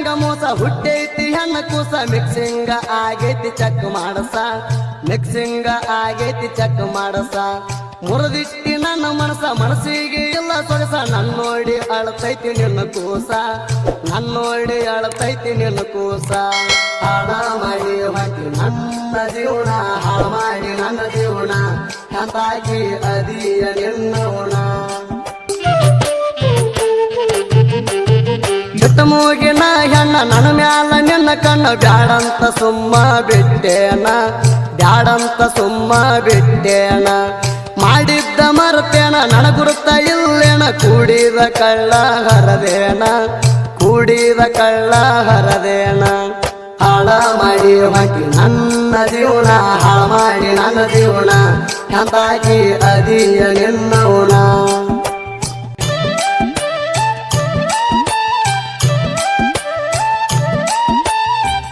ನಂಗ ಮೋಸ ಹುಟ್ಟೈತಿ ಹೆಣ್ಣ ಕೂಸ ಮಿಕ್ಸಿಂಗ ಆಗೈತಿ ಚಕ್ ಮಾಡಸ. ಮಿಕ್ಸಿಂಗ ಆಗೈತಿ ಚಕ್ ಮಾಡಸ. ಮುರದಿಟ್ಟಿ ನನ್ನ ಮನಸ ಮನಸ್ಸಿಗೆ ಇಲ್ಲ ಸೊಗಸ. ನನ್ನ ನೋಡಿ ಅಳತೈತಿ ನಿನ್ನ ಕೂಸ. ನನ್ನ ನೋಡಿ ಅಳತೈತಿ ನಿನ್ನ ಕೂಸ. ಹಾಳ ಮಾಡಿ ಹಾಕಿ ನನ್ನ ಜೀವನ ಹಾಳ ಮಾಡಿ ನನ್ನ ಜೀವನ. ಹತಾಕಿ ಅದಿಯ ನಿನ್ನವನ ಮೂಗಿನ ಹೆಣ್ಣ, ನನ್ನ ಮ್ಯಾಲ ನಿನ್ನ ಕಣ್ಣ ಬ್ಯಾಡಂತ ಸುಮ್ಮ ಬಿಟ್ಟೇನ? ಬ್ಯಾಡಂತ ಸುಮ್ಮ ಬಿಟ್ಟೇನ? ಮಾಡಿದ್ದ ಮರತೇನ ನನ ಗುರುತ ಇಲ್ಲೇನ? ಕೂಡಿದ ಕಳ್ಳ ಹರದೇನ? ಕೂಡಿದ ಕಳ್ಳ ಹರದೇನ? ಹಾಳ ಮಾಡಿ ಹೊಂಟಿ ನನ್ನ ಜೀವನ, ಹಾಳ ಮಾಡಿ ನನ್ನ ಜೀವನ ಹಂತಾಗಿ ಅದಿಯ ನಿನ್ನವನ?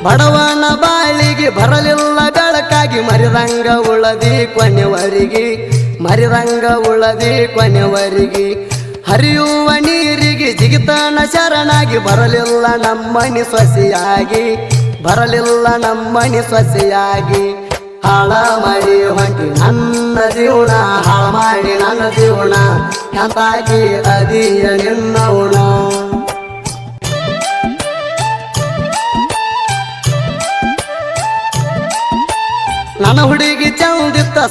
ಬಡವನ ಬಾಳಿಗೆ ಬರಲಿಲ್ಲ ಬೆಳಕಾಗಿ ಮರಿರಂಗ ಉಳದಿ ಕೊನೆವರಿಗೆ ಮರಿರಂಗ ಉಳದಿ ಕೊನೆವರಿಗೆ. ಹರಿಯುವ ನೀರಿಗೆ ಜಿಗಿತನ ಶರಣಾಗಿ, ಬರಲಿಲ್ಲ ನಮ್ಮನಿ ಸೊಸೆಯಾಗಿ, ಬರಲಿಲ್ಲ ನಮ್ಮನಿ ಸೊಸೆಯಾಗಿ. ಹಾಳ ಮಾಡಿ ಹೊಂಟಿ ನನ್ನ ಜೀವನ, ಹಾಳ ಮಾಡಿ ನನ್ನ ಜೀವನ ಕಂತಾಗಿ ಅದಿಯ ನಿನ್ನ ನನ್ನ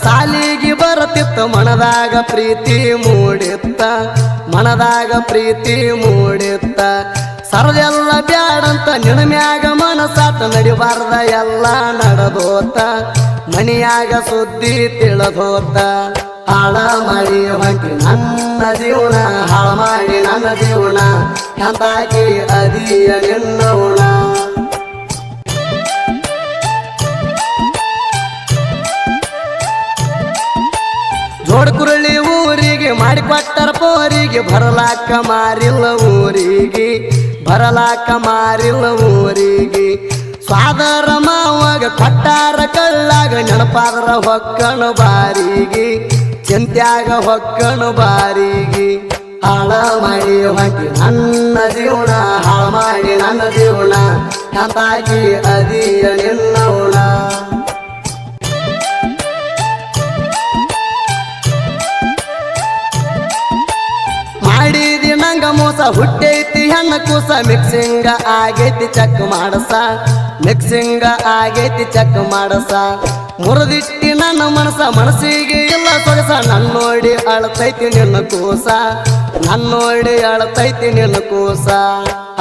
ಸಾಲಿಗೆ ಬರುತ್ತಿತ್ತು ಮನದಾಗ ಪ್ರೀತಿ ಮೂಡಿತ್ತ, ಮನದಾಗ ಪ್ರೀತಿ ಮೂಡಿತ್ತ. ಸರದೆಲ್ಲ ಬ್ಯಾಡಂತ, ನಿನ್ನ ಮ್ಯಾಗ ಮನಸಾತ ನಡಿಬಾರ್ದ ಎಲ್ಲ ನಡೆದೋತ. ಮನಿಯಾಗ ಸುದ್ದಿ ತಿಳಿದೋತ. ಹಾಳ ಮಾಡಿ ಹೊಂಟಿ, ನನ್ನ ಜೀವನ ಹಾಳ ಮಾಡಿ, ನನ್ನ ಜೀವನ ಹಂತಾಗಿ ಅದಿಯ ನಿನ್ನವನ. ಮಾಡಿಕೊಟ್ಟರ ಪೋರಿಗೆ ಬರಲಾಕ ಮಾರಿಲ್ಲ ಊರಿಗೆ ಬರಲಾಕ ಮಾರಿಲ್ಲ ಊರಿಗೆ. ಸ್ವಾದರ ಮಾವಾಗ ಕೊಟ್ಟಾರ ಕಳ್ಳಾಗ ನೆನಪಾದ್ರ ಹೊಕ್ಕಣ ಬಾರಿಗೆ, ಚಿಂತ್ಯಾಗ ಹೊಕ್ಕಣ ಬಾರಿಗೆ. ಹಾಳ ಮಾಡಿ ಹೊಂಟಿ ನನ್ನ ಜೀವನ, ಹಾಳ ಮಾಡಿ ನನ್ನ ಜೀವನ ಹತಾಗಿ ಅದಿಯ ನಿನ್ನವನ ಮೋಸ ಹುಟ್ಟೈತಿ ಹೆಣ್ಣ ಕೂಸ ಮಿಕ್ಸಿಂಗ ಆಗೈತಿ ಚಕ್ ಮಾಡಸ. ಮಿಕ್ಸಿಂಗ ಆಗೈತಿ ಚಕ್ ಮಾಡಸ. ಮುರಿದಿಟ್ಟಿ ನನ್ನ ಮನಸ ಮನಸ್ಸಿಗೆ ಇಲ್ಲ ಸೊಗಸ. ನನ್ನ ನೋಡಿ ಅಳತೈತಿ ನಿನ್ನ ಕೂಸ. ನನ್ನ ನೋಡಿ ಅಳತೈತಿ ನಿನ್ನ ಕೂಸ.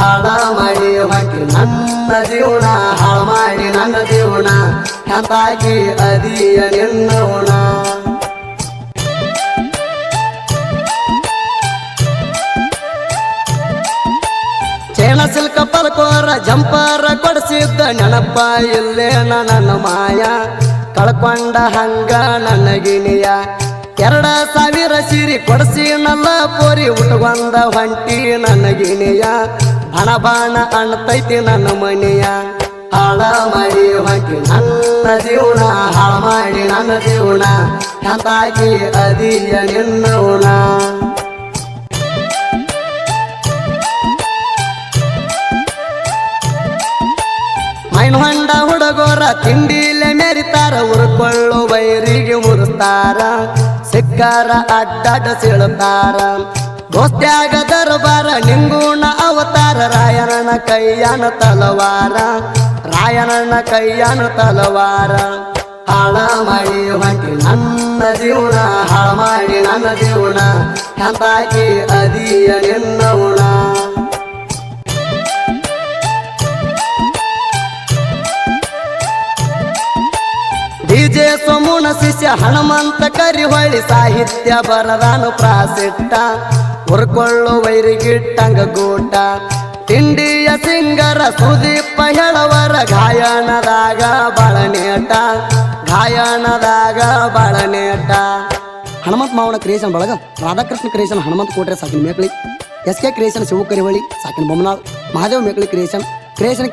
ಹಾಳ ಮಾಡಿ ಹಾಕಿ ನನ್ನ ಜೀವನ, ಹಾಳ ಮಾಡಿ ನನ್ನ ಜೀವನ. ಹಾಗಾಗಿ ಅದಿಯ ನಿನ್ನ ಚೇಣ ಜಂಪರ ಕೊಡಿಸಿದ್ದ ನೆನಪ ಇಲ್ಲೇ ನನ್ನ ಮಾಯ? ಕಳ್ಕೊಂಡ ಹಂಗ ಗಿಣಿಯ ಎರಡ ಸಾವಿರ ಸಿರಿ ಕೊಡಿಸಿ ನನ್ನ ಪೋರಿ ಉಟ್ಕೊಂಡ ಹೊಂಟಿ ನನಗಿನಿಯ. ಬಣ ಬಾಣ ಅಣ್ತೈತಿ ನನ್ನ ಮನೆಯ. ಹಾಳ ಮಾಡಿ ಹೊಂಟಿ ನನ್ನ ಜೀವನ, ಹಾಳ ಮಾಡಿ ನನ್ನ ಜೀವನ. ಹಂತಾಗಿ ಅದಿಯ ನಿನ್ನವನ ಮೈನ್ ಹೊಂಡ ಹುಡುಗೋರ ತಿಂಡಿಲೆ ಮೆರಿತಾರ ಉರ್ಕೊಳ್ಳೋ ವೈರಿಗೆ ಮುರುಸ್ತಾರ, ಸಿಕ್ಕಾರ ಅಡ್ಡಾಡ ಸೀಳುತ್ತಾರ. ದೋಸ್ತ್ಯಾಗ ದರ್ಬಾರ, ನಿಂಗೂಣ ಅವತಾರ, ರಾಯಣನ ಕೈಯಾನ ತಲವಾರ, ರಾಯಣನ ಕೈಯಾನ ತಲವಾರ. ಹಾಳ ಮಾಡಿ ಹೊಂಟಿ ನನ್ನ ಜೀವನ, ಹಾಳ ಮಾಡಿ ನನ್ನ ಜೀವನ ಹಂತಾಗಿ ಅದಿಯ ನಿನ್ನವನ ಡಿಜೆ ಸೋಮುನ ಶಿಷ್ಯ ಹನುಮಂತ ಕರಿಹೊಳಿ ಸಾಹಿತ್ಯ ಬರದಾನು ಪ್ರಾಸಿಟ್ಟ. ಹುರ್ಕೊಳ್ಳು ವೈರಿಗಿಟ್ಟಂಗ ಗೂಟ. ತಿಂಡಿಯ ಸಿಂಗರ ಸುದೀಪ ಹೇಳವರ ಗಾಯನದಾಗ ಬಾಳನೇಟ ಗಾಯನದಾಗ ಬಾಳನೇಟ ಹನುಮಂತ ಮಾವನ ಕ್ರಿಯೇಷನ್ ಬಳಗ Radhakrishna creation Hanumanta Kotre ಸಾಕಿನ Mekali. S K creation Shiva Kariholi ಸಾಕಿನ Bommanal. Mahadev Mekali creation creation